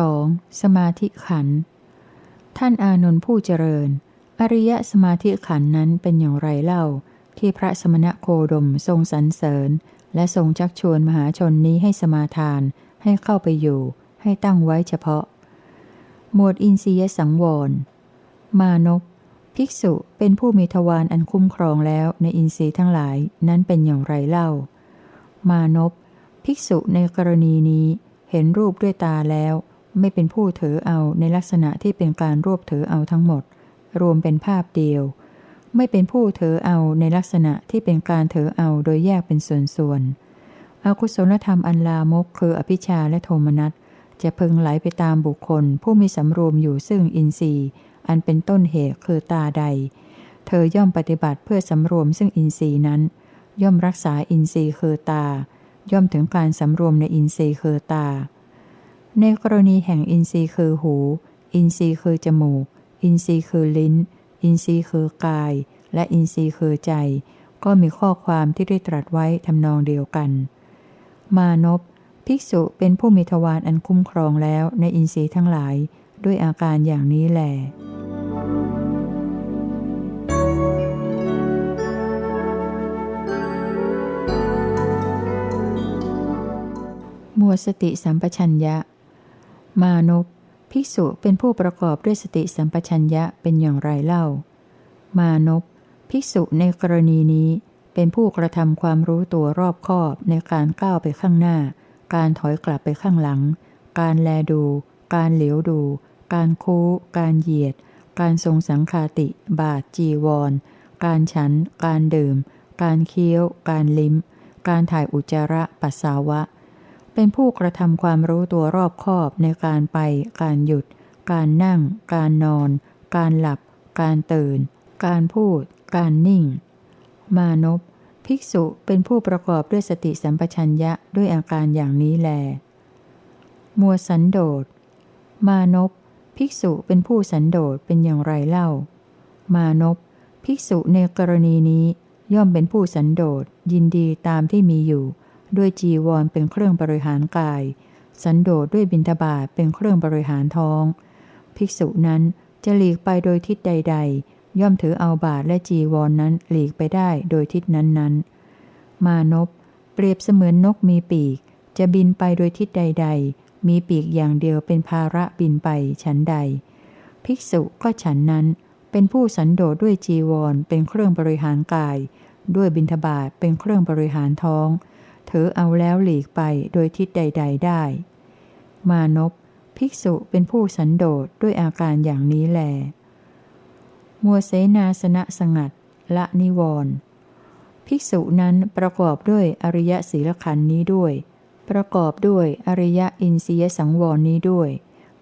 2. สมาธิขัน ท่านอานนท์ผู้เจริญ อริยสมาธิขันนั้นเป็นอย่างไรเล่า ที่พระสมณะโคดมทรงสรรเสริญ และทรงชักชวนมหาชนนี้ให้สมาทาน ให้เข้าไปอยู่ ให้ตั้งไว้เฉพาะ หมวดอินทรียสังวร มานพภิกษุเป็นผู้มีทวารอันคุ้มครองแล้วในอินทรีย์ทั้งหลายนั้นเป็นอย่างไรเล่า มานพภิกษุในกรณีนี้เห็นรูปด้วยตาแล้ว ไม่เป็นผู้ถือเอาในลักษณะที่เป็นการรวบถือเอาทั้งหมด รวมเป็นภาพเดียว ไม่เป็นผู้ถือเอาในลักษณะที่เป็นการถือเอาโดยแยกเป็นส่วนๆอกุศลธรรมอันลามกคืออภิชาและโทมนัสจะพึงไหลไปตามบุคคล ผู้มีสำรวมอยู่ซึ่งอินทรีย์ อันเป็นต้นเหตุคือตาใด เธอย่อมปฏิบัติเพื่อสำรวมซึ่งอินทรีย์นั้น ย่อมรักษาอินทรีย์คือตา ย่อมถึงการสำรวมในอินทรีย์คือตา ในกรณีแห่งอินทรีย์คือหู อินทรีย์คือจมูก อินทรีย์คือลิ้น อินทรีย์คือกาย และอินทรีย์คือใจ ก็มีข้อความที่ได้ตรัสไว้ทำนองเดียวกัน มานพภิกษุเป็นผู้มีทวารอันคุ้มครองแล้วในอินทรีย์ทั้งหลาย ด้วยอาการอย่างนี้แหลมัวสติสัมปชัญญะ มานพภิกษุเป็นผู้ประกอบด้วยสติสัมปชัญญะเป็นอย่างไรเล่า มานพภิกษุในกรณีนี้เป็นผู้กระทำความรู้ตัวรอบคอบในการก้าวไปข้างหน้า การถอยกลับไปข้างหลัง การแลดู การเหลียวดู การคู้ การเหยียด การทรงสังคาติ บาทจีวร การฉัน การดื่ม การเคี้ยว การลิ้ม การถ่ายอุจจาระปัสสาวะ เป็นผู้กระทำความรู้ตัวรอบคอบในการไป การหยุด การนั่ง การนอน การหลับ การตื่น การพูด การนิ่ง มานพภิกษุเป็นผู้ประกอบด้วยสติสัมปชัญญะด้วยอาการอย่างนี้แล มัวสันโดษ มานพภิกษุเป็นผู้สันโดษเป็นอย่างไรเล่า มานพภิกษุในกรณีนี้ย่อมเป็นผู้สันโดษยินดีตามที่มีอยู่ ด้วยจีวรเป็นเครื่องบริหารกาย สันโดษด้วยบิณฑบาตเป็นเครื่องบริหารท้อง ภิกษุนั้นจะหลีกไปโดยทิศใด ๆ ย่อมถือเอาบาทและจีวรนนั้นหลีกไปได้โดยทิศนั้นๆ มานพเปรียบเสมือนนกมีปีก จะบินไปโดยทิศใด ๆ มีปีกอย่างเดียวเป็นภาระบินไปฉันใด ภิกษุก็ฉันนั้น เป็นผู้สันโดษด้วยจีวรเป็นเครื่องบริหารกาย ด้วยบิณฑบาตเป็นเครื่องบริหารท้อง ถือเอาแล้วหลีกไปโดยทิศใด ๆ ได้ มานพภิกษุเป็นผู้สันโดษด้วยอาการอย่างนี้แล มัวเสนาสนะสงัด ละนิวรณ์ภิกษุนั้นประกอบด้วยอริยศีลขันธ์นี้ด้วย ประกอบด้วยอริยอินทรียสังวรนี้ด้วย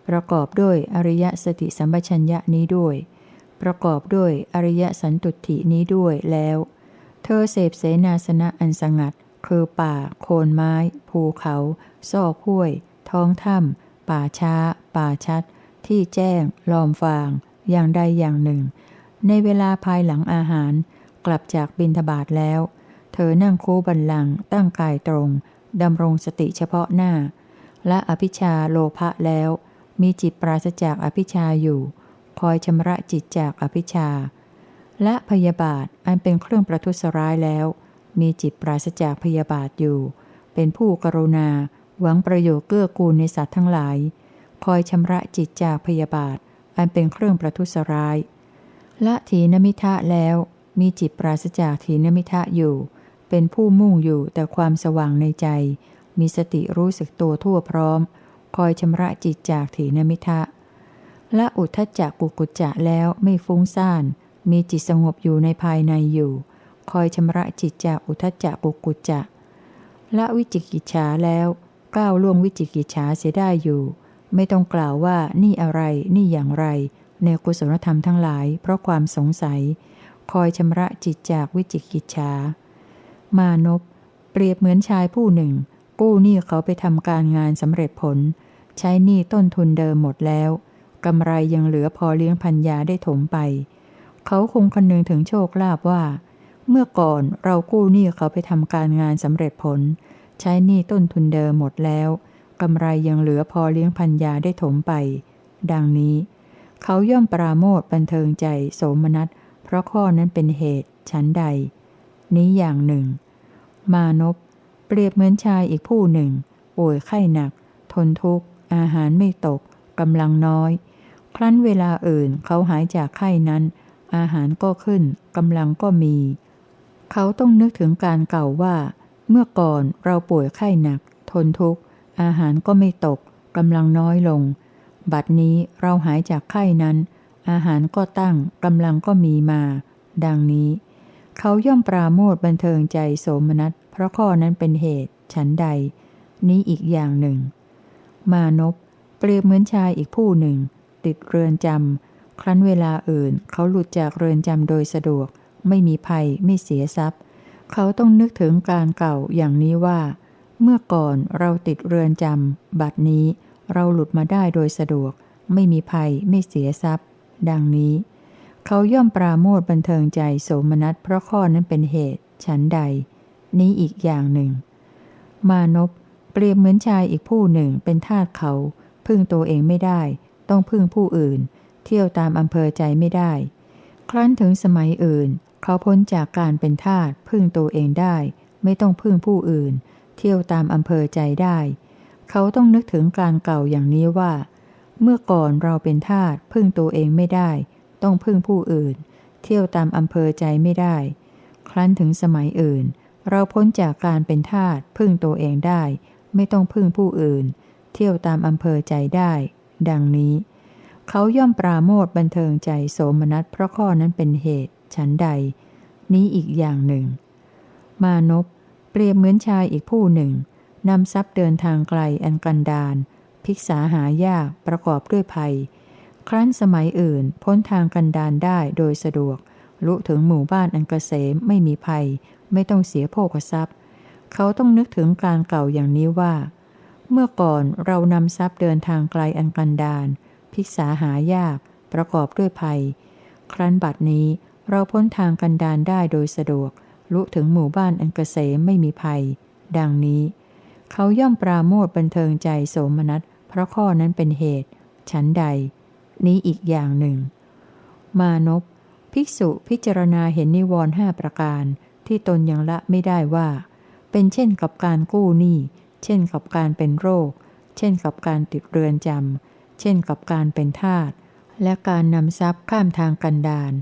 ประกอบด้วยอริยสติสัมปชัญญะนี้ด้วย ประกอบด้วยอริยสันตุถินี้ด้วยแล้ว เธอเสพเสนาสนะอันสงัด คือป่า โคนไม้ ภูเขา ซอกห้วย ท้องถ้ำป่าช้า ป่าชัด ที่แจ้ง ลอมฟาง อย่างใดอย่างหนึ่ง ในเวลาภายหลังอาหาร กลับจากบินทบาทแล้ว เธอนั่งคูบันลัง ตั้งกายตรงดำรงสติเฉพาะหน้า และอภิชาโลภะแล้ว มีจิตปราศจากอภิชาอยู่ คอยชำระจิตจากอภิชา และพยาบาทอันเป็นเครื่องประทุษร้ายแล้ว มีจิตปราศจากพยาบาทอยู่ เป็นผู้กรุณา หวังประโยชน์เกื้อกูลในสัตว์ทั้งหลาย คอยชำระจิตจากพยาบาท อันเป็นเครื่องประทุษร้าย ละถีนมิทะแล้ว มีจิตปราศจากถีนมิทะอยู่ เป็นผู้มุ่งอยู่แต่ความสว่างในใจ มีสติรู้สึกตัวทั่วพร้อม คอยชำระจิตจากถีนมิทะละอุทธจักกุกุจจะแล้วไม่ฟุ้งซ่าน มีจิตสงบอยู่ในภายในอยู่ คอยชำระจิตจากอุทธจักกุกุจจะละวิจิกิจฉาแล้วก้าวล่วงวิจิกิจฉาเสียได้อยู่ ไม่ต้องกล่าวว่านี่อะไรนี่อย่างไร ในกุศลธรรมทั้งหลาย เพราะความสงสัย คอยชำระจิตจากวิจิกิจฉามานพเปรียบเหมือนชายผู้หนึ่ง กู้หนี้เขาไปทำการงานสำเร็จผล ใช้หนี้ต้นทุนเดิมหมดแล้วกำไรยังเหลือพอเลี้ยงพันยาได้ถมไป เขาคงคำนึงถึงโชคลาภว่า เมื่อก่อนเรากู้หนี้เขาไปทำการงานสำเร็จผล ใช้หนี้ต้นทุนเดิมหมดแล้วกำไรยังเหลือพอเลี้ยงพัญญาได้ถมไป ดังนี้ เขาย่อมปราโมทบันเทิงใจโสมนัส เพราะข้อนั้นเป็นเหตุชั้นใด นี้อย่างหนึ่ง มานพเปรียบเหมือนชายอีกผู้หนึ่ง ป่วยไข้หนัก ทนทุกข์ อาหารไม่ตกกำลังน้อย ครั้นเวลาอื่นเขาหายจากไข้นั้น อาหารก็ขึ้นกำลังก็มี เขาต้องนึกถึงการเก่าว่า เมื่อก่อนเราป่วยไข้หนัก ทนทุกข์ อาหารก็ไม่ตกกำลังน้อยลง บัดนี้เราหายจากไข้นั้น อาหารก็ตั้งกำลังก็มีมา ดังนี้ เขาย่อมปราโมทบันเทิงใจโสมนัสเพราะข้อนั้นเป็นเหตุ ฉันใด นี้อีกอย่างหนึ่ง มานพเปรียบเหมือนชายอีกผู้หนึ่ง ติดเรือนจำครั้นเวลาอื่นเขาหลุดจากเรือนจำโดยสะดวก ไม่มีภัย ไม่เสียทรัพย์ เขาต้องนึกถึงการเก่าอย่างนี้ว่า เมื่อก่อนเราติดเรือนจำบัดนี้เราหลุดมาได้โดยสะดวก ไม่มีภัย ไม่เสียทรัพย์ ดังนี้ เขาย่อมปราโมทบันเทิงใจโสมนัสเพราะข้อนั้นเป็นเหตุ ฉันใด นี้อีกอย่างหนึ่ง มานพเปรียบเหมือนชายอีกผู้หนึ่งเป็นทาสเขา พึ่งตัวเองไม่ได้ ต้องพึ่งผู้อื่น เที่ยวตามอำเภอใจไม่ได้ ครั้นถึงสมัยอื่น เขาพ้นจากการเป็นทาสพึ่งตัวเองได้ ไม่ต้องพึ่งผู้อื่น เที่ยวตามอำเภอใจได้ เขาต้องนึกถึงการเก่าอย่างนี้ว่า เมื่อก่อนเราเป็นทาสพึ่งตัวเองไม่ได้ ต้องพึ่งผู้อื่น เที่ยวตามอำเภอใจไม่ได้ ครั้นถึงสมัยอื่น เราพ้นจากการเป็นทาสพึ่งตัวเองได้ ไม่ต้องพึ่งผู้อื่น เที่ยวตามอำเภอใจได้ ดังนี้ เขาย่อมปราโมทบันเทิงใจโสมนัสเพราะข้อนั้นเป็นเหตุ ฉันใด นี้อีกอย่างหนึ่ง มานพเปรียบเหมือนชายอีกผู้หนึ่งนำทรัพย์เดินทางไกลอันกันดารภิกษาหายากประกอบด้วยภัย ครั้นสมัยอื่นพ้นทางกันดารได้โดยสะดวก ลุถึงหมู่บ้านอันกเกษมไม่มีภัย ไม่ต้องเสียโภคทรัพย์ เขาต้องนึกถึงการเก่าอย่างนี้ว่า เมื่อก่อนเรานำทรัพย์เดินทางไกลอันกันดารภิกษาหายากประกอบด้วยภัย ครั้นบัดนี้ เราพ้นทางกันดารได้โดยสะดวก ลุถึงหมู่บ้านอันเกษมไม่มีภัย ดังนี้ เขาย่อมปราโมทบันเทิงใจโสมนัส เพราะข้อนั้นเป็นเหตุ ฉันใด นี้อีกอย่างหนึ่ง มานพภิกษุพิจารณาเห็นนิวรณ์ห้าประการ ที่ตนยังละไม่ได้ว่า เป็นเช่นกับการกู้หนี้ เช่นกับการเป็นโรค เช่นกับการติดเรือนจำเช่นกับการเป็นทาสและการนำทรัพย์ข้ามทางกันดาร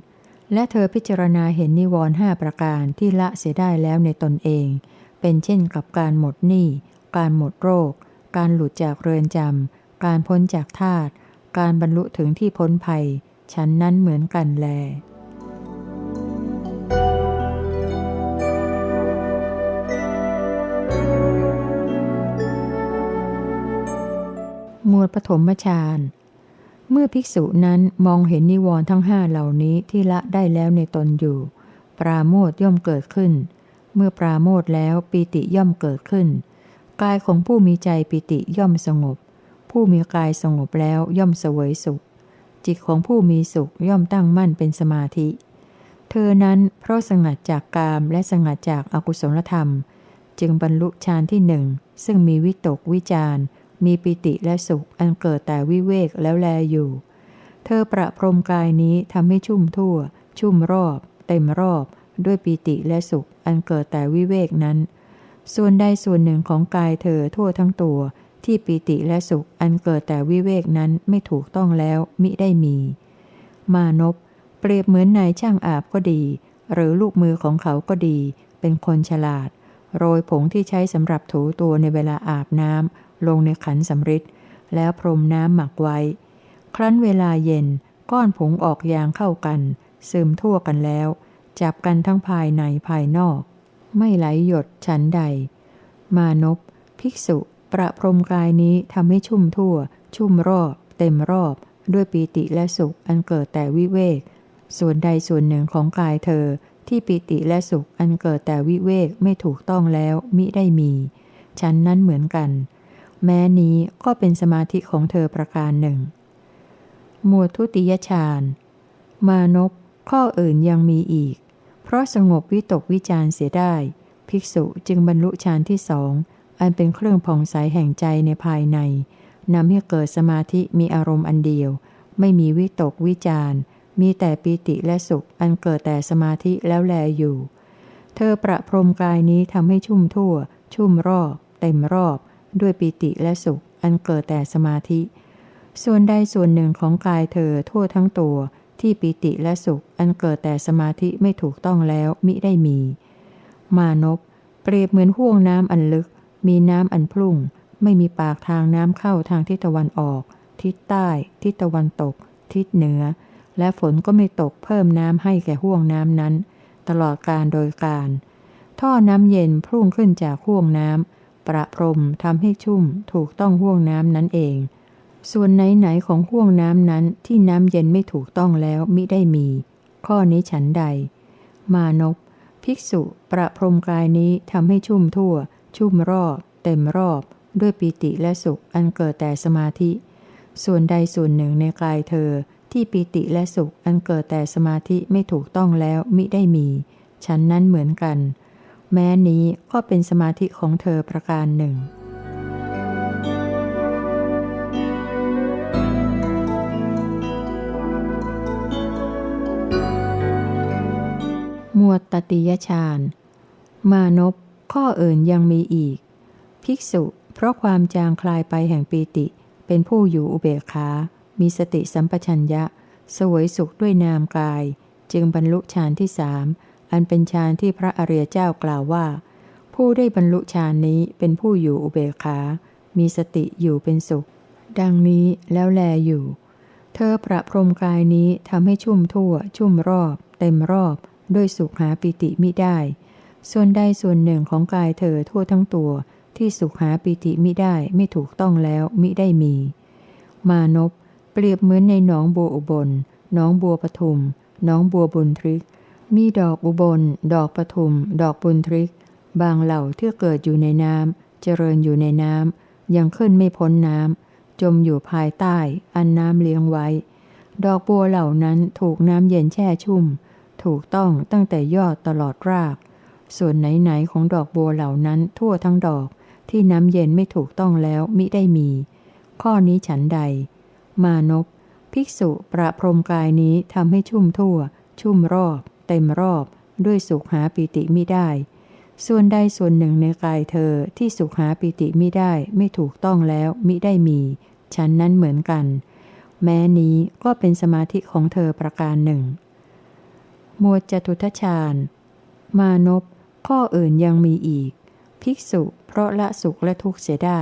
และเธอพิจารณาเห็นนิวรณ์ห้าประการที่ละเสียได้แล้วในตนเอง เป็นเช่นกับการหมดหนี้ การหมดโรค การหลุดจากเรือนจำ การพ้นจากทาตการบรรลุถึงที่พ้นภัย ฉันนั้นเหมือนกันแล หมวดปฐมฌาน เมื่อภิกษุนั้นมองเห็นนิวรณ์ทั้งห้าเหล่านี้ที่ละได้แล้วในตนอยู่ ปราโมทย่อมเกิดขึ้น เมื่อปราโมทแล้วปีติย่อมเกิดขึ้น กายของผู้มีใจปิติย่อมสงบ ผู้มีกายสงบแล้วย่อมเสวยสุข จิตของผู้มีสุขย่อมตั้งมั่นเป็นสมาธิ เธอนั้นเพราะสงัดจากกามและสงัดจากอากุศลธรรม จึงบรรลุฌานที่หนึ่งซึ่งมีวิตกวิจาร มีปิติและสุขอันเกิดแต่วิเวกแล้วแลอยู่ เธอประพรมกายนี้ทำให้ชุ่มทั่ว ชุ่มรอบ เต็มรอบ ด้วยปิติและสุข อันเกิดแต่วิเวกนั้น ส่วนใดส่วนหนึ่งของกายเธอทั่วทั้งตัว ที่ปิติและสุขอันเกิดแต่วิเวกนั้นไม่ถูกต้องแล้วมิได้มี มานพเปรียบเหมือนนายช่างอาบก็ดี หรือลูกมือของเขาก็ดี เป็นคนฉลาด โรยผงที่ใช้สำหรับถูตัวในเวลาอาบน้ำ ลงในขันสำริดแล้วพรมน้ำหมักไว้ ครั้นเวลาเย็นก้อนผงออกยางเข้ากัน ซึมทั่วกันแล้ว จับกันทั้งภายในภายนอก ไม่ไหลหยดฉันใด มานพภิกษุ ประพรมกายนี้ทำให้ชุ่มทั่ว ชุ่มรอบ เต็มรอบ ด้วยปีติและสุขอันเกิดแต่วิเวก ส่วนใดส่วนหนึ่งของกายเธอที่ปีติและสุขอันเกิดแต่วิเวกไม่ถูกต้องแล้วมิได้มี ฉันนั้นเหมือนกัน แม้นี้ก็เป็นสมาธิของเธอประการหนึ่ง หมวดทุติยฌาน มานพข้ออื่นยังมีอีก เพราะสงบวิตกวิจารเสียได้ ภิกษุจึงบรรลุฌานที่สอง อันเป็นเครื่องผ่องใสแห่งใจในภายในนำให้เกิดสมาธิมีอารมณ์อันเดียว ไม่มีวิตกวิจารมีแต่ปิติและสุขอันเกิดแต่สมาธิแล้วแลอยู่ เธอประพรมกายนี้ทำให้ชุ่มทั่ว ชุ่มรอบ เต็มรอบ ด้วยปิติและสุข อันเกิดแต่สมาธิ ส่วนใดส่วนหนึ่งของกายเธอทั่วทั้งตัว ที่ปิติและสุข อันเกิดแต่สมาธิไม่ถูกต้องแล้วมิได้มี มานพเปรียบเหมือนห่วงน้ำอันลึก มีน้ำอันพุ่ง ไม่มีปากทางน้ำเข้าทางทิศตะวันออก ทิศใต้ ทิศตะวันตก ทิศเหนือ และฝนก็ไม่ตกเพิ่มน้ำให้แก่ห่วงน้ำนั้น ตลอดการโดยการ ท่อน้ำเย็นพุ่งขึ้นจากห่วงน้ำ ประพรมทำให้ชุ่มถูกต้องห่วงน้ำนั้นเอง ส่วนไหนๆของห่วงน้ำนั้นที่น้ำเย็นไม่ถูกต้องแล้วมิได้มี ข้อนี้ฉันใด มานพภิกษุประพรมกายนี้ทำให้ชุ่มทั่ว ชุ่มรอบเต็มรอบ ด้วยปีติและสุขอันเกิดแต่สมาธิ ส่วนใดส่วนหนึ่งในกายเธอ ที่ปีติและสุขอันเกิดแต่สมาธิไม่ถูกต้องแล้วมิได้มี ฉันนั้นเหมือนกัน แม้นี้ก็เป็นสมาธิของเธอประการหนึ่ง มวดตติยฌานมานพข้ออื่นยังมีอีก ภิกษุ เพราะความจางคลายไปแห่งปีติ เป็นผู้อยู่อุเบกขา มีสติสัมปชัญญะ สวยสุขด้วยนามกาย จึงบรรลุฌานที่สาม อันเป็นฌานที่พระอริยเจ้ากล่าวว่า ผู้ได้บรรลุฌานนี้เป็นผู้อยู่อุเบกขา มีสติอยู่เป็นสุข ดังนี้แล้วแลอยู่ เธอประพรมกายนี้ทำให้ชุ่มทั่ว ชุ่มรอบ เต็มรอบด้วยสุขหาปิติมิได้ ส่วนใดส่วนหนึ่งของกายเธอทั่วทั้งตัว ที่สุขหาปิติมิได้ไม่ถูกต้องแล้วมิได้มี มานพเปรียบเหมือนในหนองบัวอุบลหนองบัวปทุมหนองบัวบุญทริก มีดอกอุบล ดอกปทุม ดอกบุญทริก บางเหล่าที่เกิดอยู่ในน้ำเจริญอยู่ในน้ำยังขึ้นไม่พ้นน้ำจมอยู่ภายใต้ อันน้ำเลี้ยงไว้ ดอกบัวเหล่านั้นถูกน้ำเย็นแช่ชุ่ม ถูกต้องตั้งแต่ยอดตลอดราก ส่วนไหนๆของดอกบัวเหล่านั้นทั่วทั้งดอกที่น้ำเย็นไม่ถูกต้องแล้วมิได้มี ข้อนี้ฉันใด มานพภิกษุประพรมกายนี้ทำให้ชุ่มทั่ว ชุ่มรอบ เต็มรอบด้วยสุขหาปิติมิได้ ส่วนใดส่วนหนึ่งในกายเธอที่สุขหาปิติมิได้ไม่ถูกต้องแล้วมิได้มีฉันนั้นเหมือนกัน แม้นี้ก็เป็นสมาธิของเธอประการหนึ่ง หมวดจตุทชาญ มานพข้ออื่นยังมีอีก ภิกษุเพราะละสุขและทุกข์เสียได้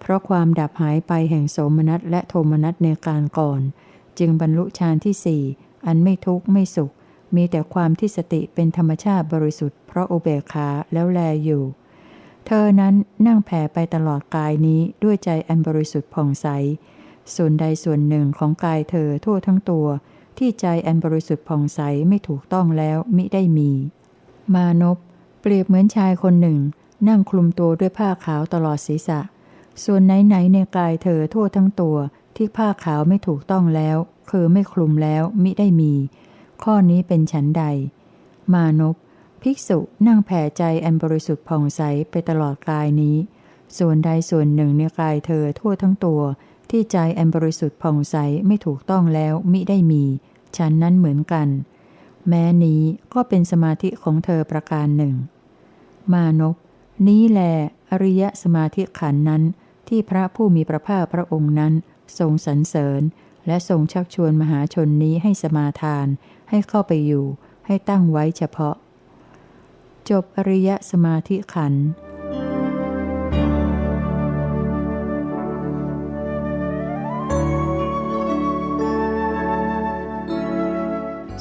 เพราะความดับหายไปแห่งโสมนัสและโทมนัสในการก่อน จึงบรรลุฌานที่สี่อันไม่ทุกข์ไม่สุข มีแต่ความที่สติเป็นธรรมชาติบริสุทธิ์เพราะอุเบกขาแล้วแลอยู่ เธอนั้นนั่งแผ่ไปตลอดกายนี้ด้วยใจอันบริสุทธิ์ผ่องใส ส่วนใดส่วนหนึ่งของกายเธอทั่วทั้งตัว ที่ใจอันบริสุทธิ์ผ่องใสไม่ถูกต้องแล้วมิได้มี มานพเปรียบเหมือนชายคนหนึ่ง นั่งคลุมตัวด้วยผ้าขาวตลอดศีรษะ ส่วนไหนๆในกายเธอทั่วทั้งตัวที่ผ้าขาวไม่ถูกต้องแล้ว คือไม่คลุมแล้วมิได้มี ข้อนี้เป็นฉันใด มานพภิกษุนั่งแผ่ใจอันบริสุทธิ์ผ่องใสไปตลอดกายนี้ ส่วนใดส่วนหนึ่งในกายเธอทั่วทั้งตัว ที่ใจอันบริสุทธิ์ผ่องใสไม่ถูกต้องแล้วมิได้มี ฉันนั้นเหมือนกัน แม้นี้ก็เป็นสมาธิของเธอประการหนึ่ง มานพนี้แล อริยสมาธิขันนั้น ที่พระผู้มีพระภาคพระองค์นั้น ทรงสรรเสริญ และทรงชักชวนมหาชนนี้ให้สมาทาน ให้เข้าไปอยู่ ให้ตั้งไว้เฉพาะ จบอริยสมาธิขันธ์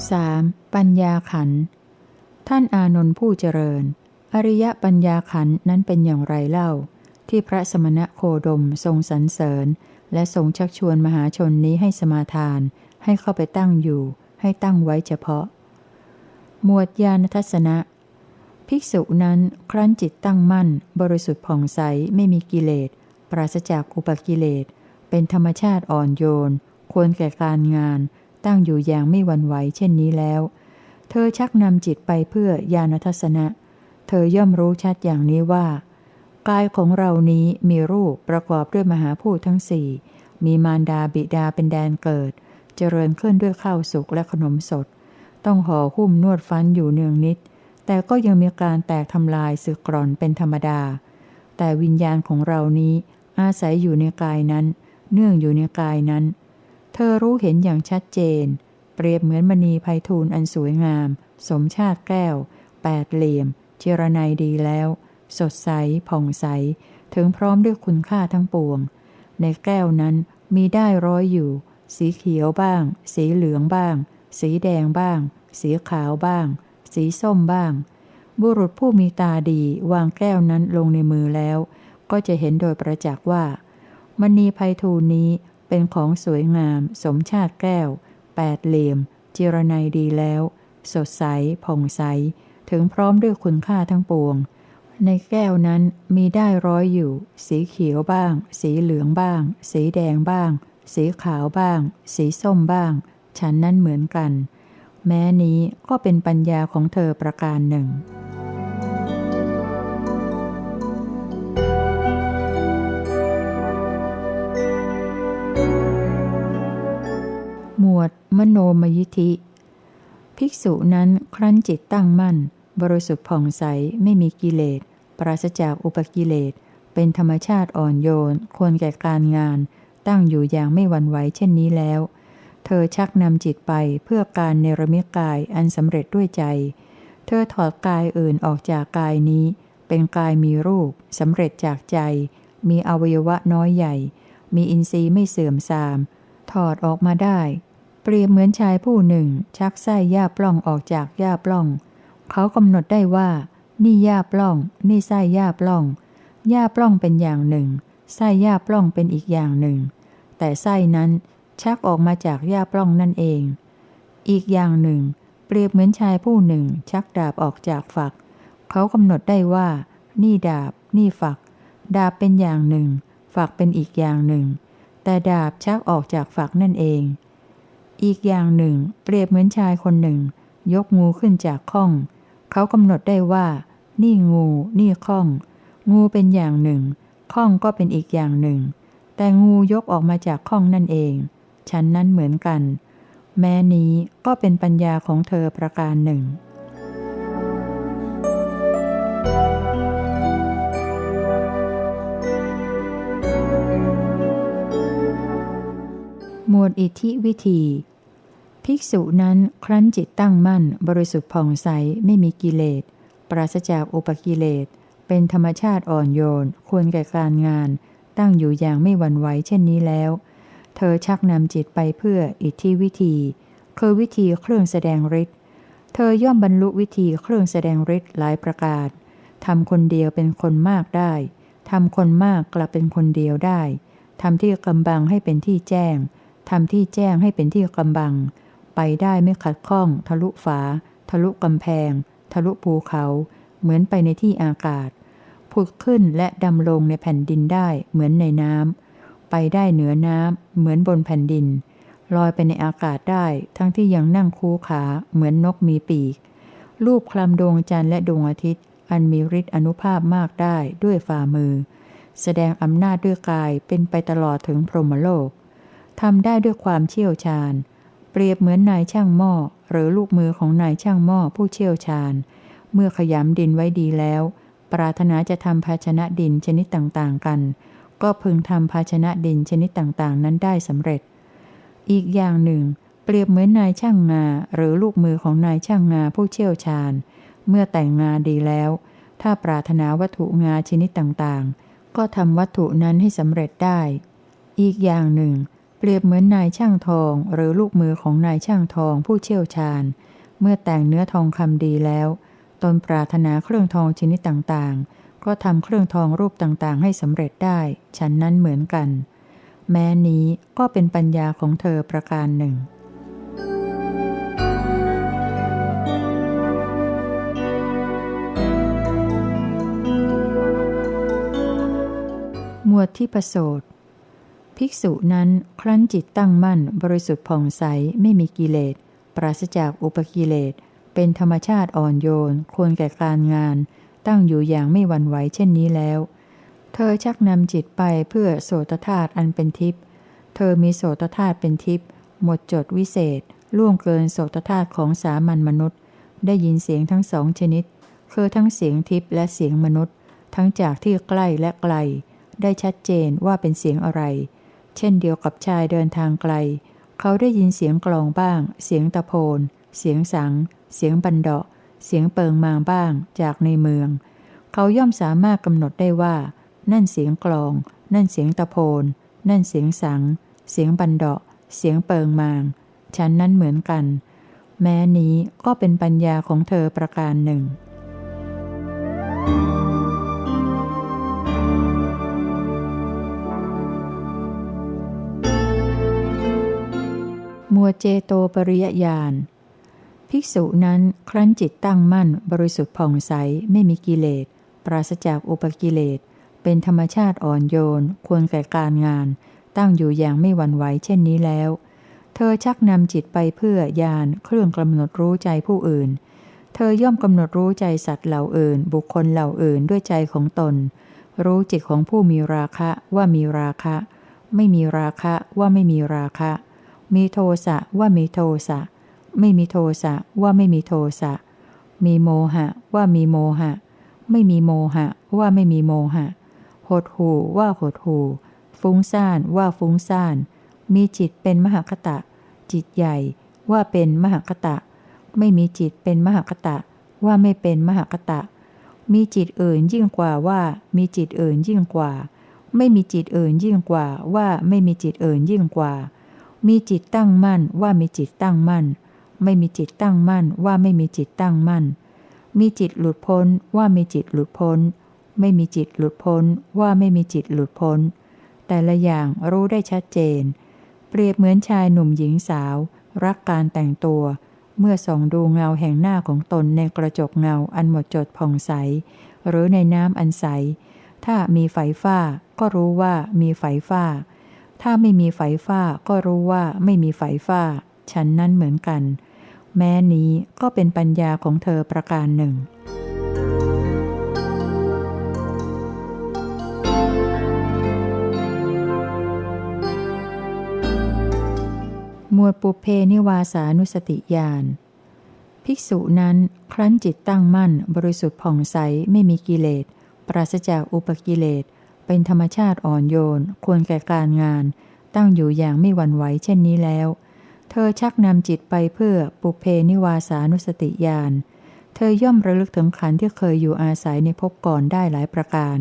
3. ปัญญาขัน ท่านอานนท์ผู้เจริญ อริยปัญญาขันนั้นเป็นอย่างไรเล่า ที่พระสมณะโคดมทรงสรรเสริญ และทรงชักชวนมหาชนนี้ให้สมาทาน ให้เข้าไปตั้งอยู่ ให้ตั้งไว้เฉพาะ หมวดญาณทัศนะภิกษุนั้นครั้นจิตตั้งมั่น บริสุทธิ์ผ่องใสไม่มีกิเลส ปราศจากอุปกิเลส เป็นธรรมชาติอ่อนโยน ควรแก่การงาน ตั้งอยู่อย่างไม่หวั่นไหวเช่นนี้แล้ว เธอชักนำจิตไปเพื่อญาณทัศนะ เธอย่อมรู้ชัดอย่างนี้ว่า กายของเรานี้มีรูปประกอบด้วยมหาพูดทั้งสี่มีมารดาบิดาเป็นแดนเกิด เจริญขึ้นด้วยข้าวสุกและขนมสด ต้องห่อหุ้มนวดฟันอยู่เนืองนิด แต่ก็ยังมีการแตกทำลายสึกกร่อนเป็นธรรมดา แต่วิญญาณของเรานี้อาศัยอยู่ในกายนั้น เนื่องอยู่ในกายนั้น เธอรู้เห็นอย่างชัดเจน เปรียบเหมือนมณีไพฑูรย์อันสวยงาม สมชาติแก้ว แปดเหลี่ยม เจรไนยดีแล้ว สดใส ผ่องใส ถึงพร้อมด้วยคุณค่าทั้งปวง ในแก้วนั้นมีได้ร้อยอยู่ สีเขียวบ้าง สีเหลืองบ้าง สีแดงบ้าง สีขาวบ้าง สีส้มบ้าง บุรุษผู้มีตาดีวางแก้วนั้นลงในมือแล้ว ก็จะเห็นโดยประจักษ์ว่ามณีไพฑูนี้เป็นของสวยงาม สมชาติแก้ว แปดเหลี่ยมเจรไนยดีแล้ว สดใสผ่องใส ถึงพร้อมด้วยคุณค่าทั้งปวง ในแก้วนั้นมีได้ร้อยอยู่ สีเขียวบ้าง สีเหลืองบ้าง สีแดงบ้าง สีขาวบ้าง สีส้มบ้าง ฉันนั้นเหมือนกัน แม้นี้ก็เป็นปัญญาของเธอประการหนึ่ง หมวดมโนมยิธิ ภิกษุนั้นครั้นจิตตั้งมั่น บริสุทธิ์ผ่องใสไม่มีกิเลส ปราศจากอุปกิเลส เป็นธรรมชาติอ่อนโยน ควรแก่การงาน ตั้งอยู่อย่างไม่หวั่นไหวเช่นนี้แล้ว เธอชักนำจิตไปเพื่อการเนรมิตกายอันสำเร็จด้วยใจ เธอถอดกายอื่นออกจากกายนี้ เป็นกายมีรูปสำเร็จจากใจ มีอวัยวะน้อยใหญ่ มีอินทรีย์ไม่เสื่อมทราม ถอดออกมาได้ เปรียบเหมือนชายผู้หนึ่ง ชักไส้ย่าปล้องออกจากย่าปล้อง เขากำหนดได้ว่า นี่ย่าปล้อง นี่ไส้ย่าปล้องย่าปล้องเป็นอย่างหนึ่งไส้ย่าปล้องเป็นอีกอย่างหนึ่ง แต่ไส้นั้นชักออกมาจากย่าปล้องนั่นเอง อีกอย่างหนึ่ง เปรียบเหมือนชายผู้หนึ่ง ชักดาบออกจากฝัก เขากำหนดได้ว่า นี่ดาบ นี่ฝัก ดาบเป็นอย่างหนึ่ง ฝักเป็นอีกอย่างหนึ่ง แต่ดาบชักออกจากฝักนั่นเอง อีกอย่างหนึ่ง เปรียบเหมือนชายคนหนึ่ง ยกงูขึ้นจากข้อง เขากำหนดได้ว่า นี่งู นี่ข้อง งูเป็นอย่างหนึ่ง ข้องก็เป็นอีกอย่างหนึ่ง แต่งูยกออกมาจากข้องนั่นเอง ฉันนั้นเหมือนกัน แม้นี้ก็เป็นปัญญาของเธอประการหนึ่งหมวดอิทธิวิธี ภิกษุนั้นครั้นจิตตั้งมั่น บริสุทธิ์ผ่องใสไม่มีกิเลส ปราศจากอุปกิเลส เป็นธรรมชาติอ่อนโยน ควรแก่การงาน ตั้งอยู่อย่างไม่หวั่นไหวเช่นนี้แล้ว เธอชักนำจิตไปเพื่ออิทธิวิธี คือวิธีเครื่องแสดงฤทธิ์เธอย่อมบรรลุวิธีเครื่องแสดงฤทธิ์หลายประการทำคนเดียวเป็นคนมากได้ทำคนมากกลับเป็นคนเดียวได้ทำที่กำบังให้เป็นที่แจ้งทำที่แจ้งให้เป็นที่กำบัง ไปได้ไม่ขัดข้อง ทะลุฝา ทะลุกำแพง ทะลุภูเขา เหมือนไปในที่อากาศ ผุดขึ้นและดำลงในแผ่นดินได้เหมือนในน้ำ ไปได้เหนือน้ำ เหมือนบนแผ่นดิน ลอยไปในอากาศได้ ทั้งที่ยังนั่งคูขาเหมือนนกมีปีก รูปคลำดวงจันทร์และดวงอาทิตย์ อันมีฤทธิ์อนุภาพมากได้ด้วยฝ่ามือ แสดงอำนาจด้วยกายเป็นไปตลอดถึงพรหมโลกทำได้ด้วยความเชี่ยวชาญ เปรียบเหมือนนายช่างหม้อ หรือลูกมือของนายช่างหม้อผู้เชี่ยวชาญ เมื่อขยำดินไว้ดีแล้ว ปรารถนาจะทำภาชนะดินชนิดต่างๆกัน ก็พึงทำภาชนะดินชนิดต่างๆ นั้นได้สำเร็จ อีกอย่างหนึ่ง เปรียบเหมือนนายช่างงาหรือลูกมือของนายช่างงาผู้เชี่ยวชาญ เมื่อแต่งงาดีแล้ว ถ้าปรารถนาวัตถุงาชนิดต่างๆ ก็ทำวัตถุนั้นให้สำเร็จได้ อีกอย่างหนึ่ง เปรียบเหมือนนายช่างทอง หรือลูกมือของนายช่างทองผู้เชี่ยวชาญ เมื่อแต่งเนื้อทองคำดีแล้ว ตนปรารถนาเครื่องทองชนิดต่างๆ ก็ทำเครื่องทองรูปต่างๆ ให้สำเร็จได้ฉันนั้นเหมือนกัน แม้นี้ก็เป็นปัญญาของเธอประการหนึ่งหมวดที่ประโสดภิกษุนั้นครั้นจิตตั้งมั่น บริสุทธิ์ผ่องใสไม่มีกิเลส ปราศจากอุปกิเลส เป็นธรรมชาติอ่อนโยน ควรแก่การงาน ตั้งอยู่อย่างไม่หวั่นไหวเช่นนี้แล้ว เธอชักนำจิตไปเพื่อโสตธาตุอันเป็นทิพย์ เธอมีโสตธาตุเป็นทิพย์ หมดจดวิเศษ ล่วงเกินโสตธาตุของสามัญมนุษย์ ได้ยินเสียงทั้งสองชนิด คือทั้งเสียงทิพย์และเสียงมนุษย์ ทั้งจากที่ใกล้และไกล ได้ชัดเจนว่าเป็นเสียงอะไร เช่นเดียวกับชายเดินทางไกล เขาได้ยินเสียงกลองบ้าง เสียงตะโพน เสียงสัง เสียงบันเดาะ เสียงเปิงมางบ้างจากในเมือง เขาย่อมสามารถกำหนดได้ว่า นั่นเสียงกลอง นั่นเสียงตะโพน นั่นเสียงสัง เสียงบันเดาะ เสียงเปิงมาง ฉันนั้นเหมือนกัน แม้นี้ก็เป็นปัญญาของเธอประการหนึ่งมัวเจโตปริยญาณ ภิกษุนั้นครั้นจิตตั้งมั่นบริสุทธิ์ผ่องใสไม่มีกิเลส ปราศจากอุปกิเลส เป็นธรรมชาติอ่อนโยน ควรแก่การงาน ตั้งอยู่อย่างไม่หวั่นไหวเช่นนี้แล้ว เธอชักนำจิตไปเพื่อญาณเครื่องกำหนดรู้ใจผู้อื่น เธอย่อมกำหนดรู้ใจสัตว์เหล่าอื่น บุคคลเหล่าอื่นด้วยใจของตน รู้จิตของผู้มีราคะว่ามีราคะ ไม่มีราคะว่าไม่มีราคะ มีโทสะว่ามีโทสะ ไม่มีโทสะว่าไม่มีโทสะ มีโมหะว่ามีโมหะ ไม่มีโมหะว่าไม่มีโมหะ หดหูว่าหดหู ฟุ้งซ่านว่าฟุ้งซ่าน มีจิตเป็นมหคตะ จิตใหญ่ว่าเป็นมหคตะ ไม่มีจิตเป็นมหคตะ ว่าไม่เป็นมหคตะ มีจิตอื่นยิ่งกว่าว่า มีจิตอื่นยิ่งกว่า ไม่มีจิตอื่นยิ่งกว่าว่าไม่มีจิตอื่นยิ่งกว่า มีจิตตั้งมั่นว่ามีจิตตั้งมั่น ไม่มีจิตตั้งมั่นว่าไม่มีจิตตั้งมั่น มีจิตหลุดพ้นว่ามีจิตหลุดพ้น ไม่มีจิตหลุดพ้นว่าไม่มีจิตหลุดพ้น แต่ละอย่างรู้ได้ชัดเจน เปรียบเหมือนชายหนุ่มหญิงสาว รักการแต่งตัว เมื่อส่องดูเงาแห่งหน้าของตนในกระจกเงาอันหมดจดผ่องใส หรือในน้ำอันใส ถ้ามีไฟฟ้าก็รู้ว่ามีไฟฟ้าถ้าไม่มีไฟฟ้าก็รู้ว่าไม่มีไฟฟ้า ฉันนั้นเหมือนกัน แม้นี้ก็เป็นปัญญาของเธอประการหนึ่งหมวดปุเพนิวาสานุสติญาณภิกษุนั้นครั้นจิตตั้งมั่น บริสุทธิ์ผ่องใสไม่มีกิเลส ปราศจากอุปกิเลส เป็นธรรมชาติอ่อนโยน ควรแก่การงาน ตั้งอยู่อย่างไม่หวั่นไหวเช่นนี้แล้ว ธอชักนำจิตไปเพื่อปุเพนิวาสานุสติญาณ เธอย่อมระลึกถึงขันธ์ที่เคยอยู่อาศัยในภพก่อนได้หลายประการ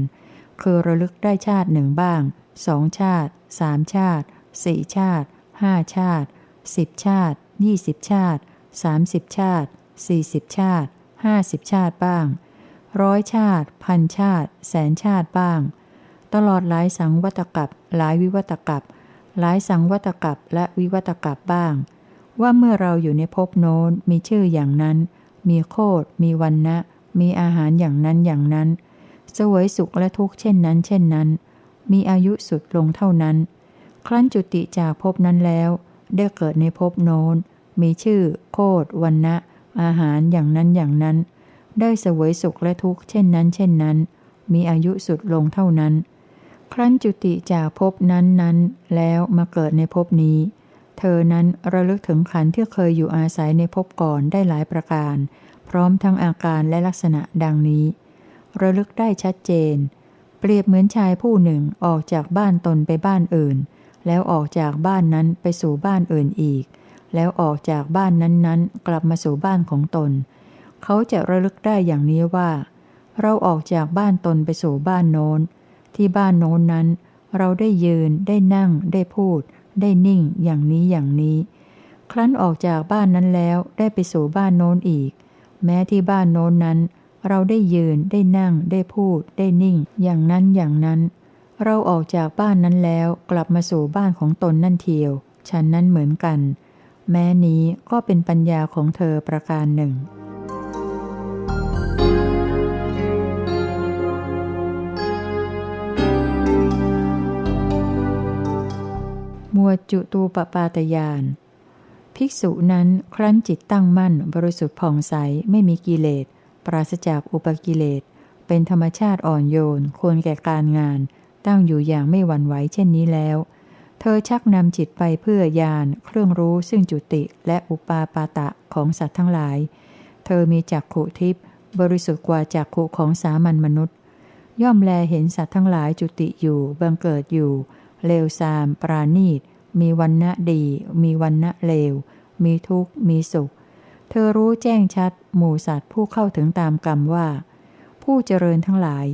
คือระลึกได้ชาติหนึ่งบ้าง สองชาติสามชาติสี่ชาติห้าชาติสิบชาติยี่สิบชาติสามสิบชาติสี่สิบชาติห้าสิบชาติบ้าง ร้อยชาติ พันชาติ แสนชาติบ้าง ตลอดหลายสังวัตกับหลายวิวัตกับ หลายสังวัตกับและวิวัตกับบ้าง ว่าเมื่อเราอยู่ในภพโน้นมีชื่ออย่างนั้น มีโคดมีวันนะมีอาหารอย่างนั้นอย่างนั้น สวยสุขและทุกข์เช่นนั้น เช่นนั้น มีอายุสุดลงเท่านั้น ครั้นจุติจากภพนั้นแล้ว ได้เกิดในภพโน้น มีชื่อ โคดวันนะอาหารอย่างนั้นอย่างนั้น ได้สวยสุขและทุกข์เช่นนั้น เช่นนั้น มีอายุสุดลงเท่านั้น ครั้นจุติจากภพนั้นนั้นแล้วมาเกิดในภพนี้ เธอนั้นระลึกถึงขันธ์ที่เคยอยู่อาศัยในภพก่อนได้หลายประการ พร้อมทั้งอาการและลักษณะดังนี้ ระลึกได้ชัดเจน เปรียบเหมือนชายผู้หนึ่งออกจากบ้านตนไปบ้านอื่น แล้วออกจากบ้านนั้นไปสู่บ้านอื่นอีก แล้วออกจากบ้านนั้นๆ กลับมาสู่บ้านของตน เขาจะระลึกได้อย่างนี้ว่า เราออกจากบ้านตนไปสู่บ้านโน้น ที่บ้านโน้นนั้น เราได้ยืนได้นั่งได้พูด ได้นิ่งอย่างนี้อย่างนี้ ครั้นออกจากบ้านนั้นแล้วได้ไปสู่บ้านโน้นอีก แม้ที่บ้านโน้นนั้น เราได้ยืนได้นั่งได้พูด ได้นิ่ง อย่างนั้นอย่างนั้น เราออกจากบ้านนั้นแล้วกลับมาสู่บ้านของตนนั่นเทียวฉันนั้นเหมือนกัน แม้นี้ก็เป็นปัญญาของเธอประการหนึ่ง วดจุตูปปาตยาน ภิกษุนั้นครั้นจิตตั้งมั่น บริสุทธิ์ผ่องใสไม่มีกิเลส ปราศจากอุปกิเลส เป็นธรรมชาติอ่อนโยนควรแก่การงาน ตั้งอยู่อย่างไม่หวั่นไหวเช่นนี้แล้ว เธอชักนำจิตไปเพื่อยานเครื่องรู้ซึ่งจุติและอุปาปาตะของสัตว์ทั้งหลาย เธอมีจักขุทิพย์บริสุทธิ์กว่าจักขุของสามัญมนุษย์ ย่อมแลเห็นสัตว์ทั้งหลายจุติอยู่บังเกิดอยู่เลวทราม ปราณีต มีวันณะดี มีวันณะเลว มีทุกข์ มีสุข เธอรู้แจ้งชัด หมู่สัตว์ผู้เข้าถึงตามกรรมว่า ผู้เจริญทั้งหลาย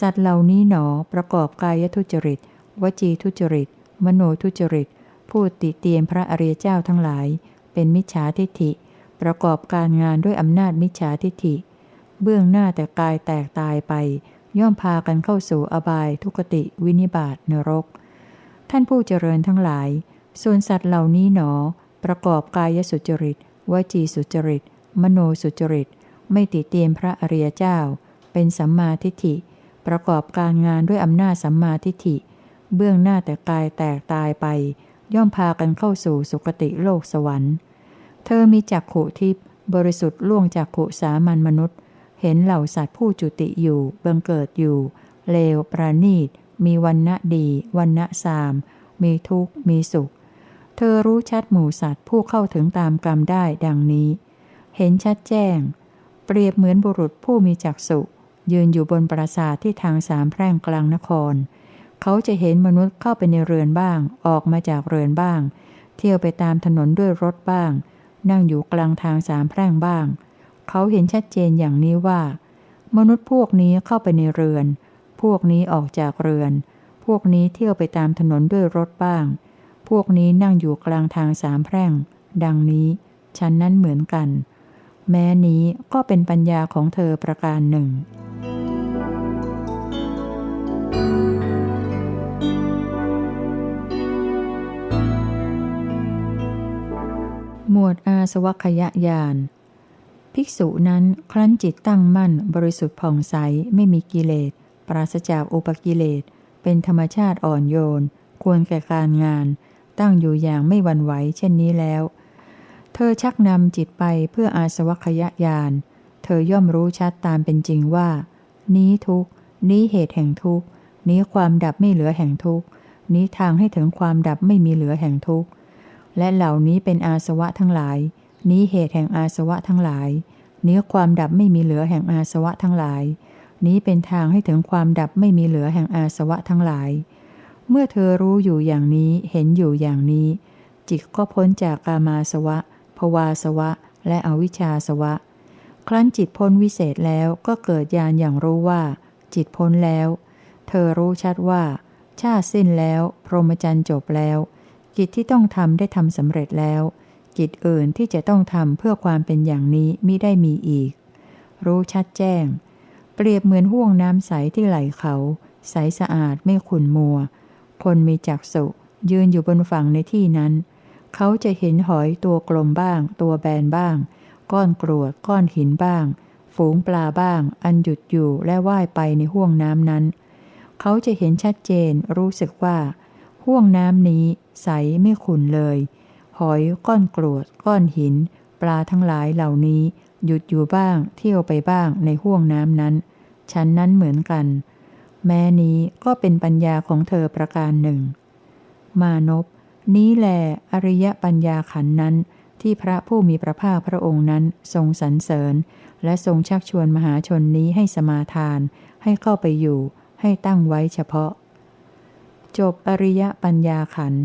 สัตว์เหล่านี้หนอประกอบกายทุจริต วจีทุจริต มโนทุจริตพูดติเตียนพระอริยเจ้าทั้งหลาย เป็นมิจฉาทิฏฐิ ประกอบการงานด้วยอำนาจมิจฉาทิฏฐิ เบื้องหน้าแต่กายแตกตายไป ย่อมพากันเข้าสู่อบายทุกติวินิบาตนรก ท่านผู้เจริญทั้งหลาย ส่วนสัตว์เหล่านี้หนอ ประกอบกายสุจริต วจีสุจริต มโนสุจริต ไม่ติเตียนพระอริยเจ้า เป็นสัมมาทิฏฐิ ประกอบการงานด้วยอำนาจสัมมาทิฏฐิ เบื้องหน้าแต่กายแตกตายไป ย่อมพากันเข้าสู่สุคติโลกสวรรค์ เธอมีจักขุทิพย์บริสุทธิ์ล่วงจากขุสามัญมนุษย์ เห็นเหล่าสัตว์ผู้จุติอยู่บังเกิดอยู่ เลวประณีต มีวันณะดีวันณะสาม มีทุกข์ มีสุข เธอรู้ชัดหมู่สัตว์ผู้เข้าถึงตามกรรมได้ดังนี้ เห็นชัดแจ้ง เปรียบเหมือนบุรุษผู้มีจักษุ ยืนอยู่บนปราสาทที่ทางสามแพร่งกลางนคร เขาจะเห็นมนุษย์เข้าไปในเรือนบ้าง ออกมาจากเรือนบ้าง เที่ยวไปตามถนนด้วยรถบ้าง นั่งอยู่กลางทางสามแพร่งบ้าง เขาเห็นชัดเจนอย่างนี้ว่า มนุษย์พวกนี้เข้าไปในเรือน พวกนี้ออกจากเรือน พวกนี้เที่ยวไปตามถนนด้วยรถบ้าง พวกนี้นั่งอยู่กลางทางสามแพร่ง ดังนี้ ฉันนั้นเหมือนกัน แม้นี้ก็เป็นปัญญาของเธอประการหนึ่งหมวดอาสวัคยญาณภิกษุนั้นครั้นจิตตั้งมั่นบริสุทธิ์ผ่องใสไม่มีกิเลส ปราศจากอุปกิเลส เป็นธรรมชาติอ่อนโยน ควรแก่การงาน ตั้งอยู่อย่างไม่หวั่นไหวเช่นนี้แล้ว เธอชักนำจิตไปเพื่ออาสวัคยญาณ เธอย่อมรู้ชัดตามเป็นจริงว่า นี้ทุกนี้เหตุแห่งทุกนี้ความดับไม่เหลือแห่งทุกนี้ทางให้ถึงความดับไม่มีเหลือแห่งทุกข์ และเหล่านี้เป็นอาสวะทั้งหลาย นี้เหตุแห่งอาสวะทั้งหลาย นี้ความดับไม่มีเหลือแห่งอาสวะทั้งหลาย นี้เป็นทางให้ถึงความดับไม่มีเหลือแห่งอาสวะทั้งหลาย เมื่อเธอรู้อยู่อย่างนี้เห็นอยู่อย่างนี้ จิตก็พ้นจากกามาสวะภวาสวะ และอวิชชาสวะ ครั้นจิตพ้นวิเศษแล้วก็เกิดญาณอย่างรู้ว่า จิตพ้นแล้ว เธอรู้ชัดว่า ชาติสิ้นแล้ว พรหมจรรย์จบแล้ว กิจที่ต้องทำได้ทำสำเร็จแล้ว กิจอื่นที่จะต้องทำเพื่อความเป็นอย่างนี้มิได้มีอีก รู้ชัดแจ้ง เปรียบเหมือนห่วงน้ำใสที่ไหลเขา ใสสะอาดไม่ขุ่นมัว คนมีจักษุยืนอยู่บนฝั่งในที่นั้น เขาจะเห็นหอยตัวกลมบ้าง ตัวแบนบ้าง ก้อนกรวดก้อนหินบ้าง ฝูงปลาบ้าง อันหยุดอยู่และว่ายไปในห่วงน้ำนั้น เขาจะเห็นชัดเจนรู้สึกว่าห่วงน้ำนี้ ใสไม่ขุ่นเลย หอยก้อนกรวด ก้อนหิน ปลาทั้งหลายเหล่านี้ หยุดอยู่บ้าง เที่ยวไปบ้างในห่วงน้ำนั้นฉันนั้นเหมือนกัน แม้นี้ก็เป็นปัญญาของเธอประการหนึ่ง มานพนี้แลอริยปัญญาขันนั้น ที่พระผู้มีพระภาคพระองค์นั้นทรงสรรเสริญ และทรงชักชวนมหาชนนี้ให้สมาทาน ให้เข้าไปอยู่ ให้ตั้งไว้เฉพาะ จบอริยปัญญาขันธ์